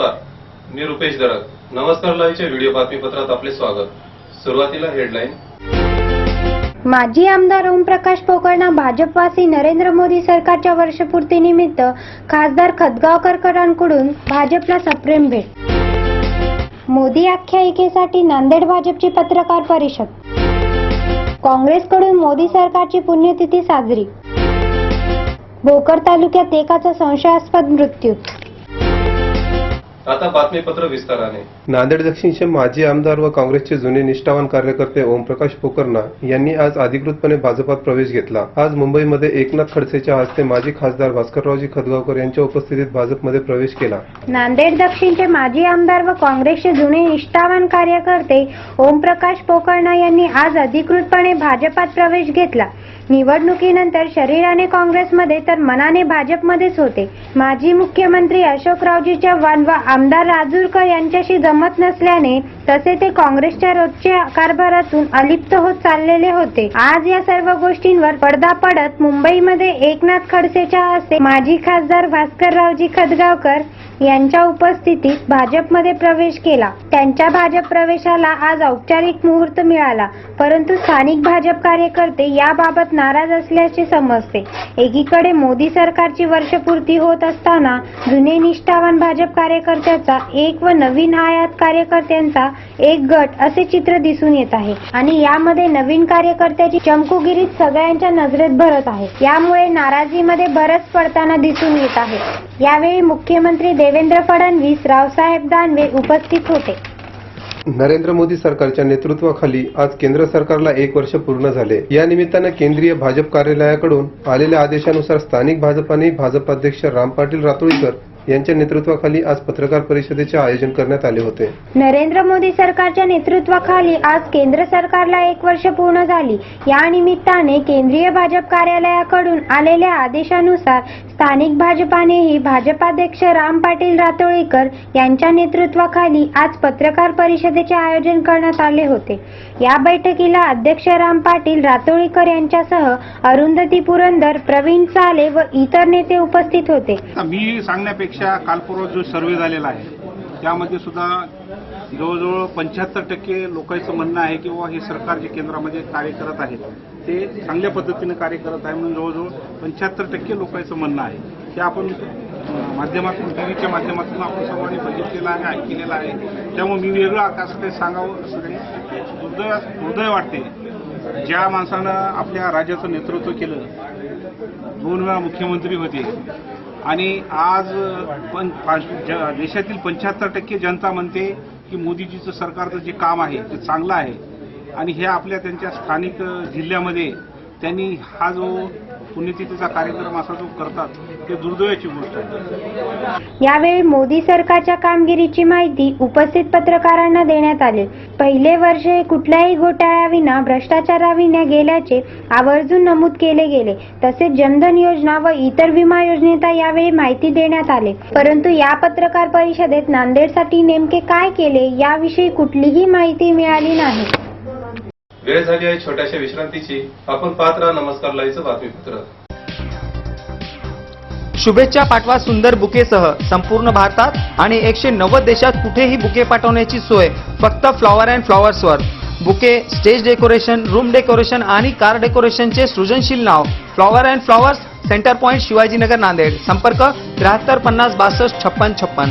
नमस्कार मी रुपेश दरक नमस्कार लाईव्हच्या व्हिडिओ बातमीपत्रात आपले स्वागत. सुरुवातीला हेडलाईन. माजी आमदार ओमप्रकाश पोकळना भाजपवासी नरेंद्र मोदी सरकारच्या वर्षपूर्तीनिमित्त खासदार खदगावकरकरांकडून भाजपला सप्रेम भेट. मोदी आख्यायिकेसाठी नांदेड भाजपची पत्रकार परिषद. काँग्रेसकडून मोदी सरकारची पुण्यतिथी साजरी. भोकर तालुक्यात एकाचा संशयास्पद मृत्यू. आता बातमीपत्र विस्ताराने. नांदेड दक्षिणचे माजी आमदार व काँग्रेसचे जुने निष्ठावान कार्यकर्ते ओमप्रकाश पोकर्णा यांनी आज अधिकृतपणे भाजपात प्रवेश घेतला. आज मुंबईमध्ये एकनाथ खडसेच्या हस्ते माजी खासदार भास्कररावजी खदगावकर यांच्या उपस्थितीत भाजपमध्ये प्रवेश केला. नांदेड दक्षिणचे माजी आमदार व काँग्रेसचे जुने निष्ठावान कार्यकर्ते ओमप्रकाश पोकर्णा यांनी आज अधिकृतपणे भाजपात प्रवेश घेतला. निवडणुकीनंतर शरीराने काँग्रेसमध्ये तर मनाने भाजपमध्येच होते. माजी मुख्यमंत्री अशोकरावजी चव्हाण व आमदार राजूरकर यांच्याशी जमत नसल्याने तसे ते काँग्रेसच्या रोजच्या कारभारातून अलिप्त होत चाललेले होते. आज या सर्व गोष्टींवर पडदा पडत मुंबईमध्ये एकनाथ खडसेच्या हस्ते माजी खासदार भास्कररावजी खदगावकर यांच्या उपस्थितीत भाजपमध्ये प्रवेश केला. त्यांच्या भाजप प्रवेशाला आज औपचारिक मुहूर्त मिळाला. परंतु स्थानिक भाजप कार्यकर्ते याबाबत नाराज असल्याचे समजते. एकीकडे मोदी सरकारची वर्षपूर्ती होत असताना जुने निष्ठावान भाजप कार्यकर्त्याचा एक व नवीन आयात कार्यकर्त्यांचा एक गट असे चित्र दिसून येत आहे. आणि यामध्ये नवीन कार्यकर्त्याची चमकुगिरीत सगळ्यांच्या नजरेत भरत आहे. यामुळे नाराजीमध्ये भरच पडताना दिसून येत आहे. यावेळी मुख्यमंत्री देवेंद्र फडणवीस रावसाहेब दानवे उपस्थित होते. नरेंद्र मोदी सरकारच्या नेतृत्वाखाली आज केंद्र सरकारला एक वर्ष पूर्ण झाले. या निमित्तानं केंद्रीय भाजप कार्यालयाकडून आलेल्या आदेशानुसार स्थानिक भाजपाने भाजप अध्यक्ष राम पाटील रातोळीकर यांच्या नेतृत्वाखाली आज पत्रकार परिषदेचे आयोजन करण्यात आले होते. नरेंद्र मोदी सरकारच्या नेतृत्वाखाली आज केंद्र सरकारला एक वर्ष पूर्ण झाली. या निमित्ताने केंद्रीय भाजप कार्यालयाकडून आलेल्या आदेशानुसार स्थानिक भाजपानेही भाजपाध्यक्ष राम पाटील रातोळीकर यांच्या नेतृत्वाखाली आज पत्रकार परिषदेचे आयोजन करण्यात आले होते. या बैठकीला अध्यक्ष राम पाटील रातोळीकर यांच्यासह अरुंधती पुरंदर प्रवीण साले व इतर नेते उपस्थित होते. मी सांगण्यापेक्षा कालपूर्व जो सर्वे झालेला आहे त्यामध्ये सुद्धा जवळजवळ पंच्याहत्तर टक्के लोकांचं म्हणणं आहे की बाबा हे सरकार जे केंद्रामध्ये कार्य करत आहे ते चांगल्या पद्धतीने कार्य करत आहे म्हणून जवळजवळ पंच्याहत्तर टक्के लोकांचं म्हणणं आहे. ते आपण माध्यमातून टी व्हीच्या माध्यमातून आपण सर्वांनी बघितलेलं आहे ऐकलेलं आहे. त्यामुळे मी वेगळं असं काही सांगावं असं काही हृदय हृदय वाटते. ज्या माणसानं आपल्या राज्याचं नेतृत्व केलं दोन वेळा मुख्यमंत्री होते. आणि आज पण पाच- ज- देशातील पंच्याहत्तर टक्के जनता म्हणते की मोदीजीचं सरकारचं जे काम आहे ते चांगलं आहे. आणि हे आपल्या त्यांच्या स्थानिक जिल्ह्यामध्ये त्यांनी हा जो पुण्यतिथीचा कार्यक्रम असा जो करतात ते दुर्दैवाची गोष्ट आहे. यावेळी मोदी सरकारच्या कामगिरीची माहिती उपस्थित पत्रकारांना देण्यात आली. पहिले वर्ष हे कुठल्याही घोटाळ्याविना भ्रष्टाचाराविना गेल्याचे आवर्जून नमूद केले गेले. तसेच जनधन योजना व इतर विमा योजनेचा यावेळी माहिती देण्यात आले. परंतु या पत्रकार परिषदेत नांदेडसाठी नेमके काय केले याविषयी कुठलीही माहिती मिळाली नाही. वेळ झाली आहे छोट्याशा विश्रांतीची. आपण पाहत नमस्कार लाईचं बातमीपत्र. शुभेच्छा पाठवा सुंदर बुकेसह संपूर्ण भारतात आणि एकशे नव्वद देशात कुठेही बुके पाठवण्याची सोय फक्त flower and फ्लॉवर्सवर. Bouquet stage decoration room decoration आणि कार डेकोरेशनचे सृजनशील नाव flower and flowers centre point Shivajinagar Nanded. संपर्क त्र्याहत्तर पन्नास बासष्ट छप्पन छप्पन.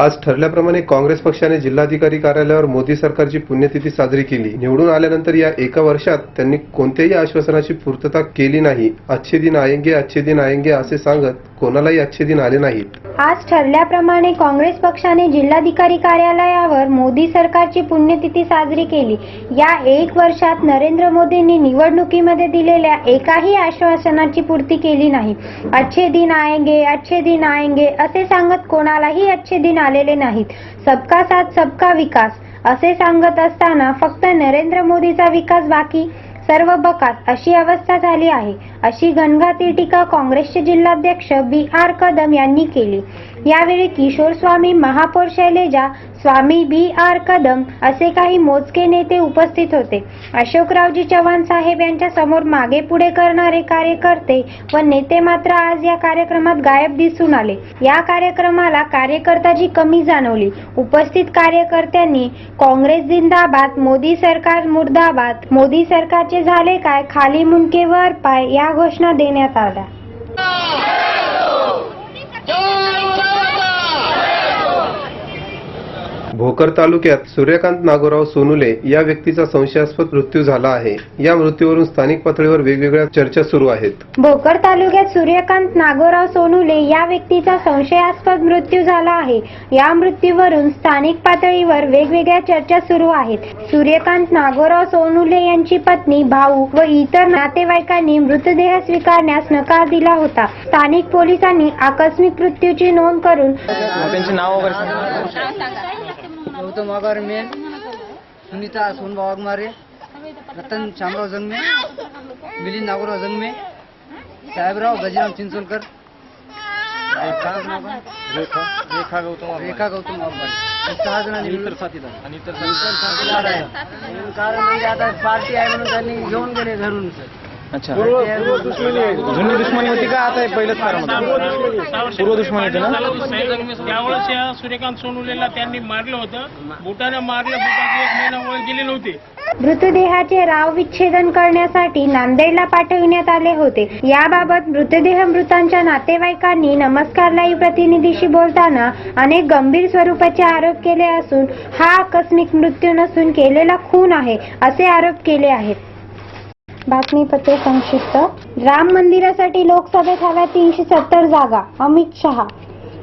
आज ठरल्याप्रमाणे काँग्रेस पक्षाने जिल्हाधिकारी कार्यालयावर मोदी सरकारची पुण्यतिथी साजरी केली. निवडून आल्यानंतर या एका वर्षात त्यांनी कोणत्याही आश्वासनाची पूर्तता केली नाही. अच्छे दिन आयंगे अच्छे दिन आयंगे असे सांगत कोणालाही अच्छे दिन आले नाहीत. आज ठरल्याप्रमाणे काँग्रेस पक्षाने जिल्हाधिकारी कार्यालयावर मोदी सरकारची पुण्यतिथी साजरी केली. या एक वर्षात नरेंद्र मोदींनी निवडणुकीमध्ये दिलेल्या एकाही आश्वासनाची पूर्ती केली नाही. अच्छे दिन आएंगे अच्छे दिन आएंगे असे सांगत कोणालाही अच्छे दिन आलेले नाहीत. सबका साथ सबका विकास. असे सांगत असताना फक्त नरेंद्र मोदीचा विकास बाकी? सर्व बकात अशी अवस्था झाली आहे अशी घनघाती टीका काँग्रेसचे जिल्हाध्यक्ष बी आर कदम यांनी केली. यावेळी किशोर स्वामी महापौर शैलेजा स्वामी बी आर कदम असे काही मोजके नेते उपस्थित होते. अशोकरावजी चव्हाण साहेब यांच्या समोर मागे पुढे करणारे कार्यकर्ते व नेते मात्र आज या कार्यक्रमात गायब दिसून आले. या कार्यक्रमाला कार्यकर्त्याची कमी जाणवली. उपस्थित कार्यकर्त्यांनी काँग्रेस जिंदाबाद मोदी सरकार मुर्दाबाद मोदी सरकारचे झाले काय खाली मुंडके वर पाय या घोषणा देण्यात आल्या. भोकर तालुक्यात सूर्यकांत नागोराव सोनुले या व्यक्तीचा संशयास्पद मृत्यू झाला आहे. या मृत्यूवरून स्थानिक पातळीवर वेगवेगळ्या चर्चा सुरू आहेत. भोकर तालुक्यात सूर्यकांत नागोराव सोनुले या व्यक्तीचा संशयास्पद मृत्यू झाला आहे. या मृत्यूवरून स्थानिक पातळीवर वेगवेगळ्या चर्चा सुरू आहेत. सूर्यकांत नागोराव सोनुले यांची पत्नी भाऊ व इतर नातेवाईकांनी मृतदेह स्वीकारण्यास नकार दिला होता. स्थानिक पोलिसांनी आकस्मिक मृत्यूची नोंद करून त्यांचे नाव वगैरे गौतम वाघमारे मेन सुनीता सोनबा वाघमारे रतन शामराव जंगमे मिलिंद नागोराव जंगमे साहेबराव गजिराम चिंचोलकर रेखा गौतम रेखा गौतम वाघमारे सहा जणांनी इतर साथीदार. आणि इतर साथीदार. आहे कारण म्हणजे आता पार्टी आहे म्हणून त्यांनी घेऊन गेले घरून. सर अच्छा. जुनी दुश्मनी होती का? आता हे पहिलंच कारण होतं. पूर्व दुश्मनी होती. ना? त्यावेळेस या सूर्यकांत सोनुलेला त्यांनी मारलं होतं. बुटाने मारलं बुटाची एक महिना वळ गेले नव्हते मृतदेहाचे राव विच्छेदन करण्यासाठी नांदेडला पाठविण्यात आले होते. याबाबत मृतदेह मृतांच्या नातेवाईकांनी नमस्कार लाईव्ह प्रतिनिधीशी बोलताना अनेक गंभीर स्वरूपाचे आरोप केले असून हा आकस्मिक मृत्यू नसून केलेला खून आहे असे आरोप केले आहेत. बातमीपत्र संक्षिप्त. राम मंदिरासाठी लोकसभेत हव्या तीनशे सत्तर जागा. अमित शहा.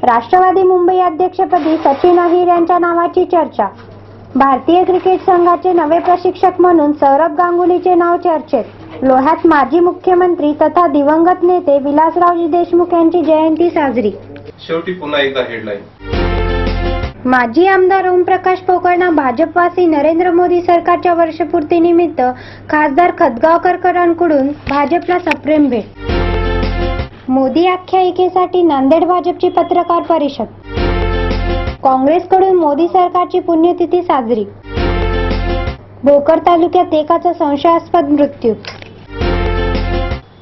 राष्ट्रवादी मुंबई अध्यक्षपदी सचिन अहिर यांच्या नावाची चर्चा. भारतीय क्रिकेट संघाचे नवे प्रशिक्षक म्हणून सौरभ गांगुलीचे नाव चर्चेत. लोह्यात माजी मुख्यमंत्री तथा दिवंगत नेते विलासरावजी देशमुख यांची जयंती साजरी. शेवटी पुन्हा एकदा हेडलाईन माजी आमदार ओमप्रकाश पोकळना भाजपवासी नरेंद्र मोदी सरकारच्या वर्षपूर्तीनिमित्त खासदार खदगावकरकरांकडून भाजपला सप्रेम भेट. मोदी आख्यायिकेसाठी नांदेड भाजपची पत्रकार परिषद. काँग्रेसकडून मोदी सरकारची पुण्यतिथी साजरी. भोकर तालुक्यात एकाचा संशयास्पद मृत्यू.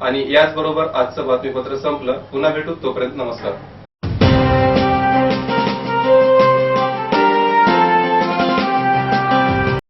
आणि याचबरोबर आजचं बातमीपत्र संपलं. पुन्हा भेटू. तोपर्यंत नमस्कार.